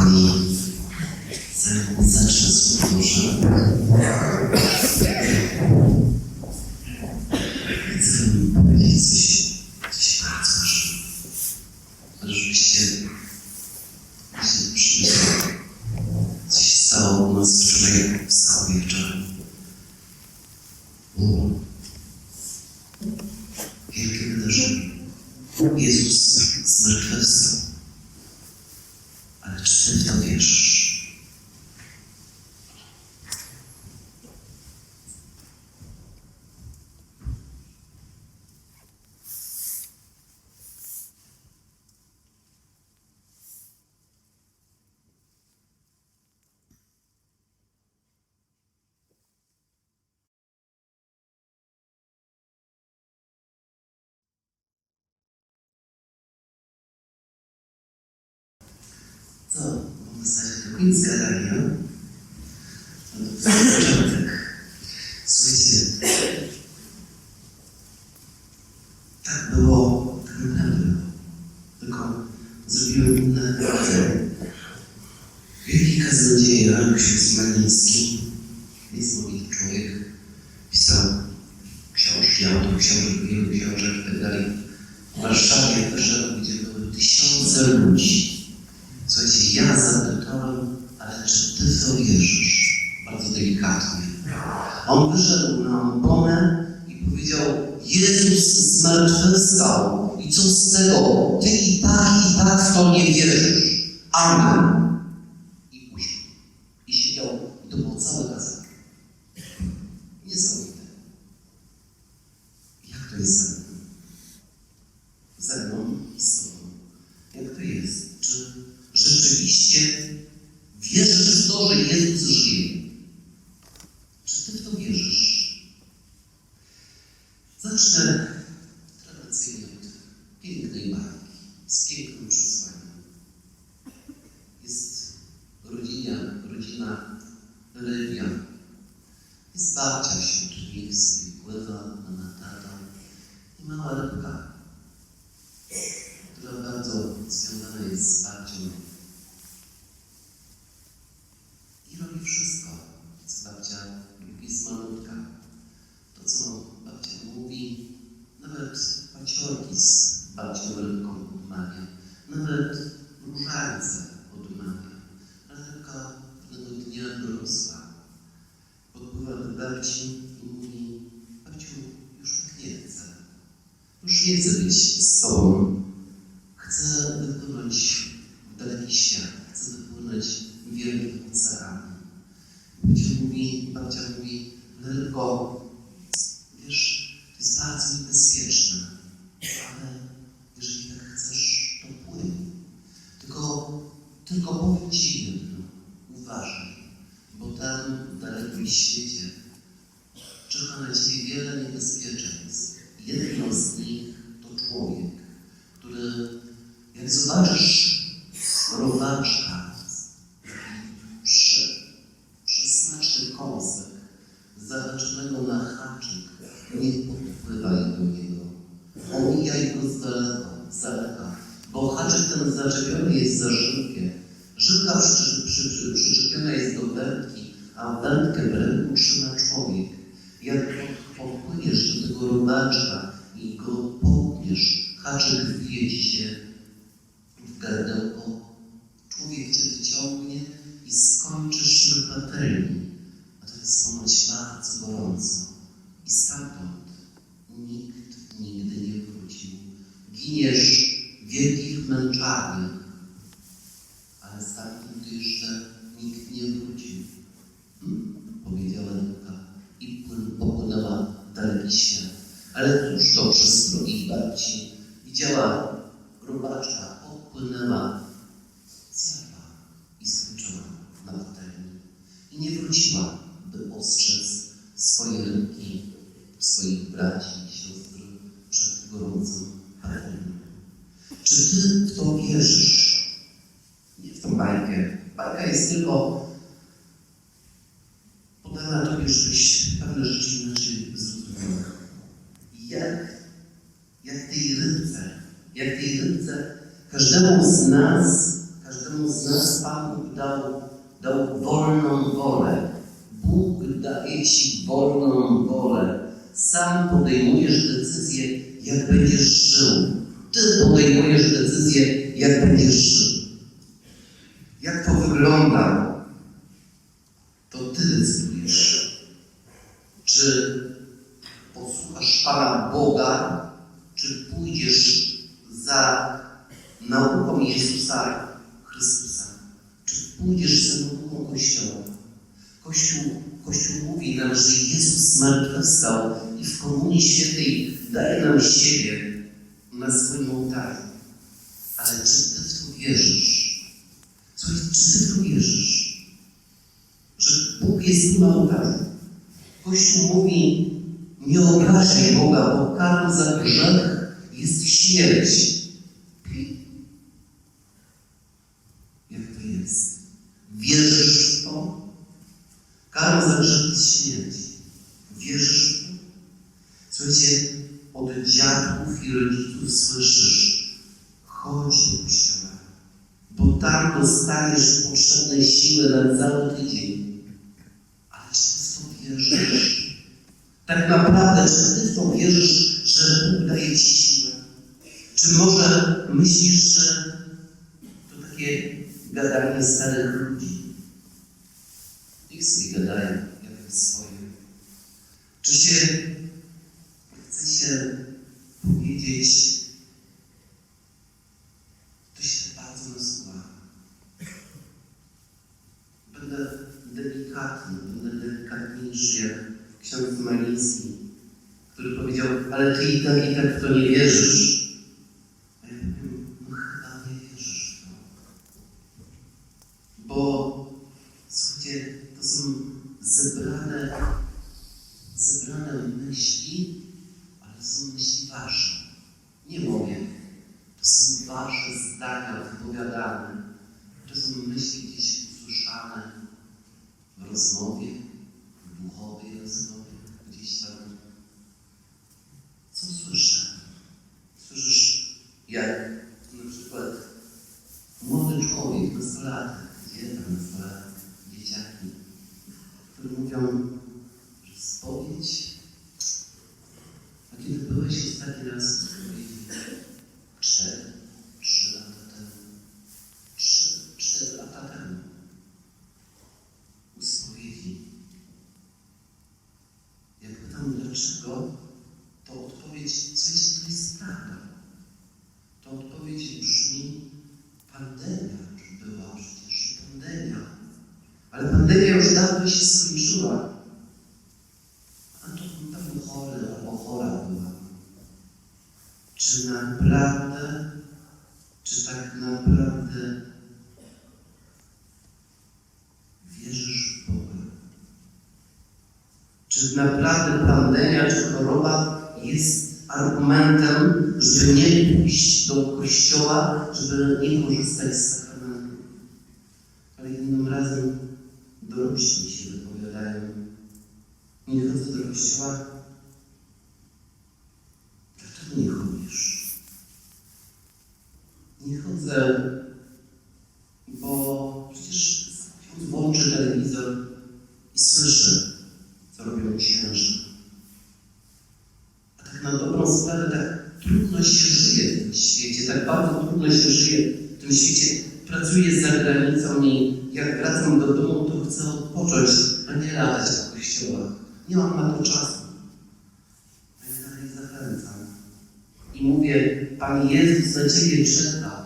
Kochani, zanim zacznę słów Boże, chcę wam powiedzieć coś, coś bardzo ważnego. Żebyście się przemyśleli, co się stało u nas wczoraj w stało wieczorem. Było wielkie wydarzenie. Jezus zmartwychwstał. Ale czy ty w to wierzysz? Co? W zasadzie do końca gadania. No to początek. Słuchajcie. Tak było, tak naprawdę było. Tylko zrobiłem inne rodzaj. Wielki kaznodzieja, ksiądz Maliński, niesamowity człowiek, pisał książki, autor książek Amen. Zbaczę should nich Już nie chcę być z. Chcę wypłynąć w daleki świat. Chcę wypłynąć w wielki ocean. Babcia mówi, babcia mówi, rybko, wiesz, to jest bardzo niebezpieczne, ale jeżeli tak chcesz, to płyń. Tylko, tylko powiem Ci jedno, uważaj, bo tam w dalekim świecie czeka na Ciebie wiele niebezpieczeństw. Jedno z nich to człowiek, który jak zobaczysz robaczka, taki prze, przesmaczny kąsek, zahaczzonego na haczyk, nie podpływaj do niego. Omijaj go z daleka, z daleka, bo haczyk ten zaczepiony jest za żywkę. Żywka przy, przy, przy, przyczepiona jest do wędki, a wędkę w ręku trzyma człowiek. Jak pod- podpłyniesz do tego robaczka i go połkniesz, haczyk wbije się w gardełko, człowiek cię wyciągnie i skończysz na patelni. Ponoć bardzo gorąco. I stamtąd nikt nigdy nie wrócił. Giniesz w wielkich męczarniach, ale stamtąd jeszcze nikt nie wrócił. Hmm? Powiedziała Luka i płyn- popłynęła w daleki świat. Ale tuż to przez drogi babci widziała robaczka, odpłynęła, zjadła i skończyła na patelni. I nie wróciła, by ostrzec swoje rynki, swoich braci i sióstr patelnią. Czy ty w to wierzysz? Nie w tą bajkę. Bajka jest tylko podana tobie, żebyś pewne rzeczy inaczej zrozumiał. Jak, jak tej rybce, jak tej rybce, każdemu z nas, każdemu Każdemu z nas Pan Bóg dał, dał wolną wolę. Bóg daje Ci wolną wolę. Sam podejmujesz decyzję, jak będziesz żył. Ty podejmujesz decyzję, jak będziesz żył. Jak to wygląda, to Ty decydujesz. Czy posłuchasz Pana Boga, czy pójdziesz za nauką Jezusa Chrystusa? Czy pójdziesz za nauką Kościoła? Kościół, Kościół mówi nam, że Jezus zmartwychwstał w Komunii Świętej daje nam siebie na swoim ołtarzu. Ale czy Ty w to wierzysz? Słuchaj, czy Ty w to wierzysz? Że Bóg jest na ołtarzu. Kościół mówi, nie obrażaj Boga, bo karą za grzech jest śmierć. Jak to jest? Wierzysz w to? Karą za grzech jest śmierć. Wierzysz w to? Słuchajcie, od dziadków i rodziców słyszysz, chodź do kościoła, bo tam dostaniesz potrzebne siły na cały tydzień. Ale czy ty w to wierzysz? Tak naprawdę, czy ty w to wierzysz, że Bóg daje ci siłę? Czy może myślisz, że to takie gadanie starych ludzi? Niech sobie gadają, jak swoje. Czy się chce się powiedzieć, to się bardzo nasuwa. Będę delikatny, będę delikatniejszy jak ksiądz Mariński, który powiedział, ale ty i tak i tak w to nie wierzysz. No. Bo słuchajcie, to są zebrane myśli, ale są myśli wasze. Nie moje. To są wasze zdania wypowiadane. To są myśli gdzieś usłyszane w rozmowie, w duchowej rozmowie, gdzieś tam. Co słyszę? Słyszysz, jak na przykład młody człowiek, nastolatek, gdzie tam nastolatek, dzieciaki, które mówią, że spowiedź a kiedy byłeś ostatni raz w spowiedzi? Cztery, trzy lata temu. Trzy, cztery lata temu. U spowiedzi. Jak pytam dlaczego, to odpowiedź, słuchajcie, to jest prawda. To odpowiedź brzmi, pandemia była przecież pandemia. Ale pandemia już dawno się skończyła. A to pewnie chory albo chora była. Czy naprawdę, czy tak naprawdę wierzysz w Boga? Czy naprawdę pandemia czy choroba jest argumentem, żeby nie pójść do kościoła, żeby nie korzystać z sakramentu? Ale innym razem dorośli się wypowiadają nie chodzę do kościoła. Nie chodzę, bo przecież ksiądz włączy telewizor i słyszy, co robią księża. A tak na dobrą sprawę tak trudno się żyje w tym świecie, tak bardzo trudno się żyje w tym świecie. Pracuję za granicą i jak wracam do domu, to chcę odpocząć, a nie latać po kościołach. Nie mam na to czasu. A ja dalej zachęcam. I mówię, Pan Jezus na Ciebie czeka.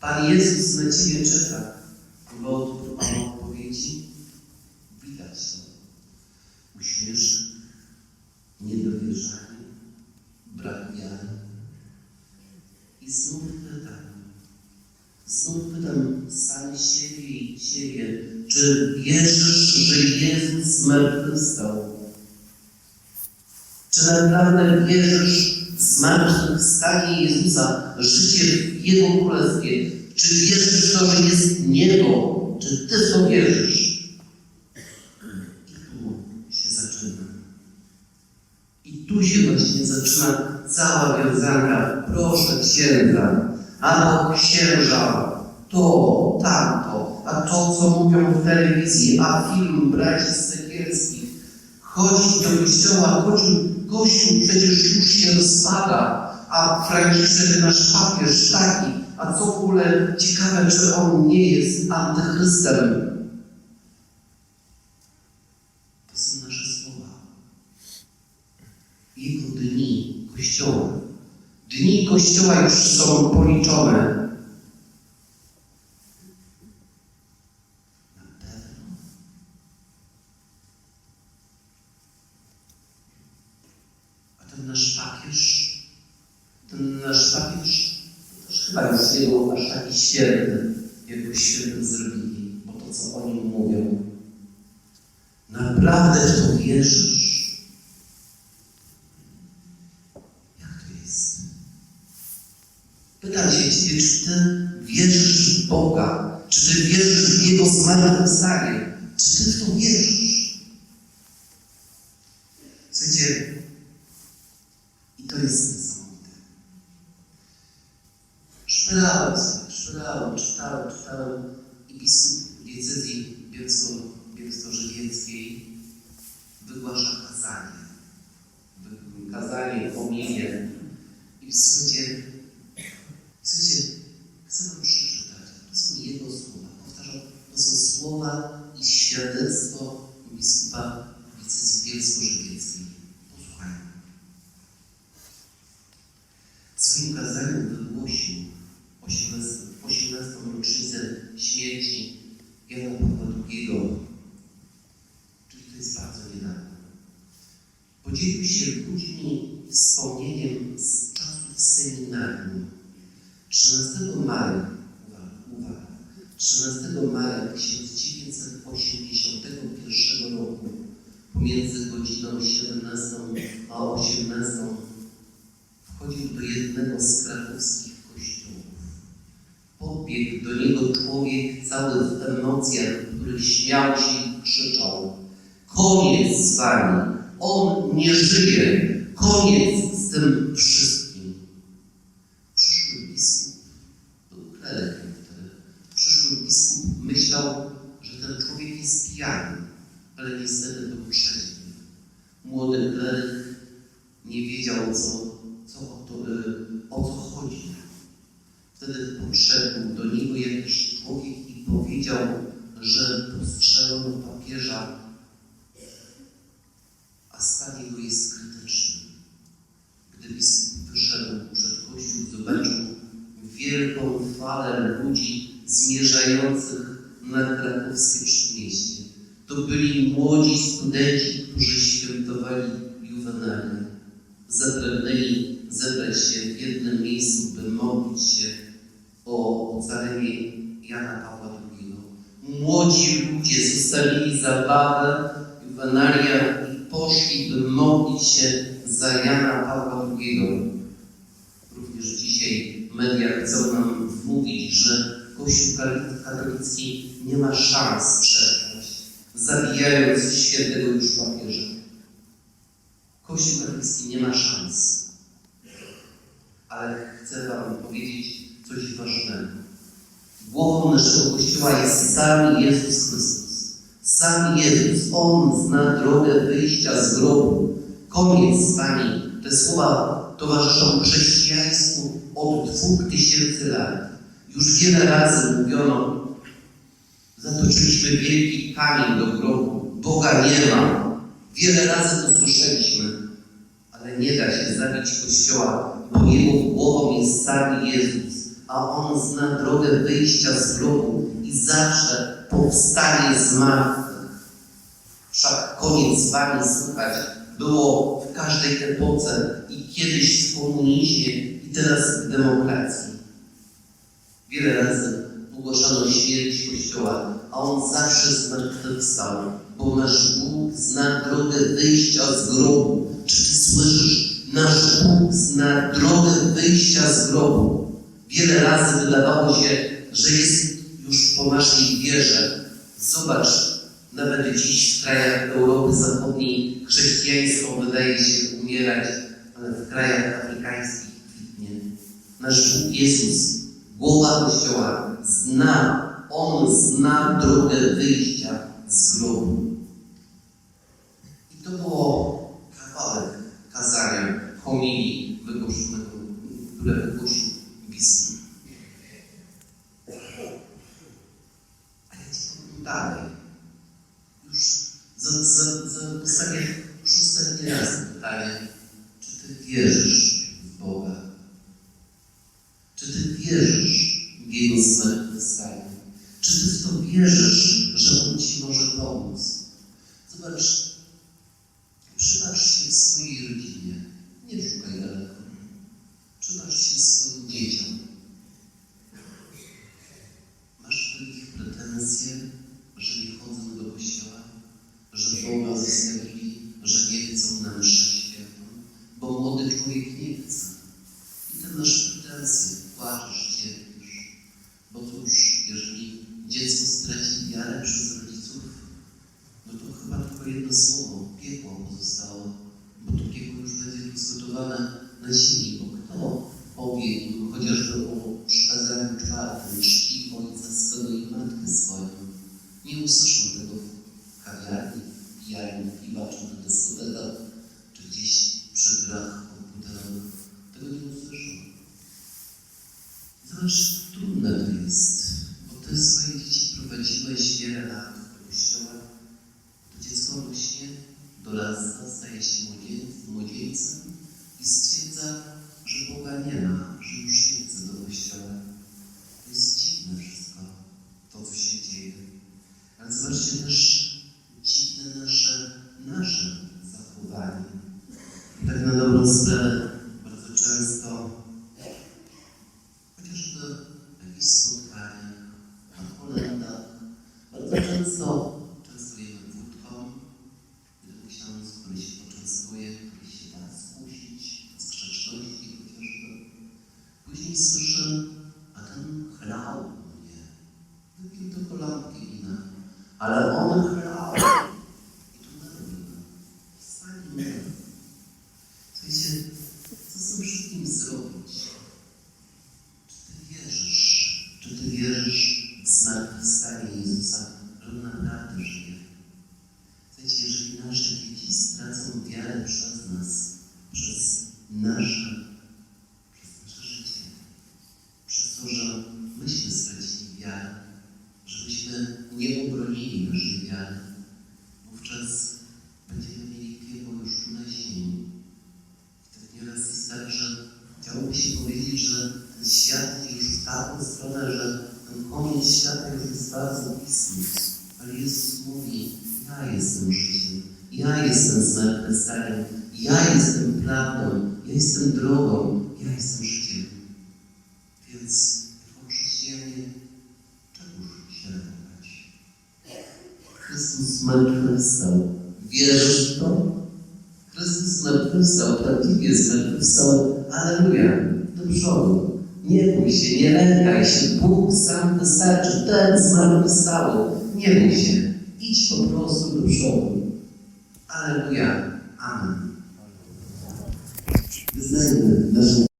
Pan Jezus na Ciebie czeka. Bo od Pana odpowiedzi widać to. Uśmieszek, niedowierzanie, brak wiary. I znów pytam, znów pytam sam siebie i Ciebie, czy wierzysz, że Jezus zmartwychwstał? Czy naprawdę wierzysz w zmartwychwstanie Jezusa, życie w Jego Królestwie? Czy wierzysz w to, że jest niebo? Czy Ty w to wierzysz? I tu się zaczyna. I tu się właśnie zaczyna cała wiązanka. Proszę księdza, albo księża, to tamto, a to, co mówią w telewizji, a film braci Sekielskich. Chodzić do kościoła, chodził, kościół przecież już się rozpada, a Franciszek nasz papież taki, a co w ogóle ciekawe, czy on nie jest antychrystem. To są nasze słowa. Jego dni Kościoła. Dni Kościoła już są policzone. Na pewno. A ten nasz papież, ten nasz papież, to chyba już nie był aż taki święty, jak święty zrobili, bo to, co o nim mówią. Naprawdę w to wierzysz? Jak to jest? Pytam się Ciebie, czy Ty wierzysz w Boga? Czy Ty wierzysz w Jego zmartwychwstanie? Czy Ty w to wierzysz? Słuchajcie, i to jest niesamowite. Szperałem szperałem, czytałem, czytałem i biskup diecezji bielsko- bielsko-żywieckiej wygłasza kazanie. Kazanie, pominienie. I słuchajcie, słuchajcie, chcę wam przeczytać. To są jego słowa. Powtarzam, to są słowa i świadectwo biskupa bielsko-żywieckiej. Posłuchajmy. W swoim kazaniu wygłosił 18, 18. rocznicę śmierci Jana Pawła człowiek cały w emocjach, który śmiał się i krzyczał Koniec z wami! On nie żyje! Koniec z tym wszystkim! Przyszły biskup, był klerykiem wtedy, przyszły biskup myślał, że ten człowiek jest pijany, ale niestety był trzeźwy. Młody kleryk nie wiedział, co, co o, to, y, o co chodzi. Wtedy podszedł do niego jakiś człowiek i powiedział, że postrzelono papieża, a stan jego jest krytyczny. Gdy biskup wyszedł przed kościół, zobaczył wielką falę ludzi zmierzających na krakowskie przedmieście. To byli młodzi studenci, którzy świętowali juwenalię. Zapragnęli zebrać się w jednym miejscu, by modlić się o ocalenie Jana Pawła II. Młodzi ludzie zostawili zabawę, juwenalia modlić się za Jana Pawła II. Również dzisiaj media chcą nam wmówić, że Kościół katolicki nie ma szans przetrwać, zabijając świętego już papieża. Kościół katolicki nie ma szans. Ale chcę Wam powiedzieć coś ważnego. Głową naszego Kościoła jest sam Jezus Chrystus. Sam Jezus. On zna drogę wyjścia z grobu. Koniec z Wami. Te słowa towarzyszą chrześcijaństwu od dwóch tysięcy lat. Już wiele razy mówiono, zatoczyliśmy wielki kamień do grobu. Boga nie ma. Wiele razy to słyszeliśmy, ale nie da się zabić Kościoła, bo jego głową jest sam Jezus, a On zna drogę wyjścia z grobu i zawsze powstanie z martwych. Wszak koniec z Wami słuchać było w każdej epoce i kiedyś w komunizmie i teraz w demokracji. Wiele razy ogłaszano śmierć Kościoła, a On zawsze zmartwychwstał, bo nasz Bóg zna drogę wyjścia z grobu. Czy Ty słyszysz? Nasz Bóg zna drogę wyjścia z grobu. Wiele razy wydawało się, że jest już po naszej wierze. Zobacz, nawet dziś w krajach Europy Zachodniej chrześcijaństwo wydaje się umierać, ale w krajach afrykańskich kwitnie. Nasz Bóg Jezus, głowa Kościoła, zna, On zna drogę wyjścia z grobu. I to było kawałek kazania, homilii, które wypuszczono Francisco bacznych dyskotykach czy gdzieś przy grach komputerowych. Tego nie usłyszą. Zresztą Tak zapisa Jezusa, że On naprawdę żyje. Wiecie, jeżeli nasze dzieci stracą wiarę przez nas, ja jestem zmartwychwstaniem, ja jestem prawdą, ja jestem drogą, ja jestem życiem. Więc jako chrześcijanie, czegoż się radować? Chrystus zmartwychwstał. Wierzysz w to? Chrystus zmartwychwstał, prawdziwie zmartwychwstał. Aleluja! Do przodu. Nie bój się, nie lękaj się. Bóg sam wystarczy. Ten zmartwychwstały. Nie bój się. Idź po prostu do przodu. Aleluja. Amen. Wyznajmy naszą